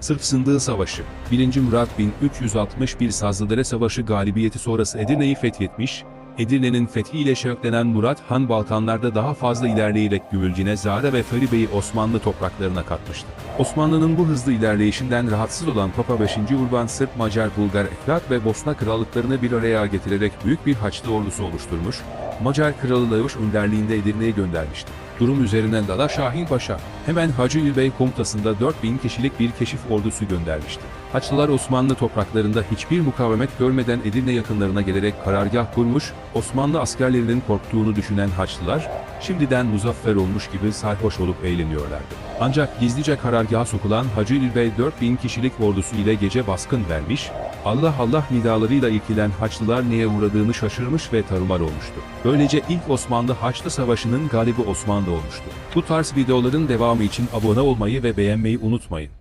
Sırp Sındığı Savaşı 1. Murat 1361 Sazlıdere Savaşı galibiyeti sonrası Edirne'yi fethetmiş, Edirne'nin fethiyle şevklenen Murat Han Balkanlarda daha fazla ilerleyerek Güvülcine, Zara ve Feribe'yi Osmanlı topraklarına katmıştı. Osmanlı'nın bu hızlı ilerleyişinden rahatsız olan Papa 5. Urban Sırp, Macar, Bulgar, Efrat ve Bosna krallıklarını bir araya getirerek büyük bir Haçlı ordusu oluşturmuş, Macar Kralı Lavaş önderliğinde Edirne'ye göndermişti. Durum üzerine Dala Şahin Paşa, hemen Hacı İlbey komutasında 4000 kişilik bir keşif ordusu göndermişti. Haçlılar Osmanlı topraklarında hiçbir mukavemet görmeden Edirne yakınlarına gelerek karargah kurmuş, Osmanlı askerlerinin korktuğunu düşünen Haçlılar, şimdiden muzaffer olmuş gibi sarhoş olup eğleniyorlardı. Ancak gizlice karargaha sokulan Hacı İlbey 4000 kişilik ordusu ile gece baskın vermiş, Allah Allah nidalarıyla ilkilen Haçlılar neye uğradığını şaşırmış ve tarumar olmuştu. Böylece ilk Osmanlı Haçlı Savaşı'nın galibi Osmanlı olmuştu. Bu tarz videoların devamı için abone olmayı ve beğenmeyi unutmayın.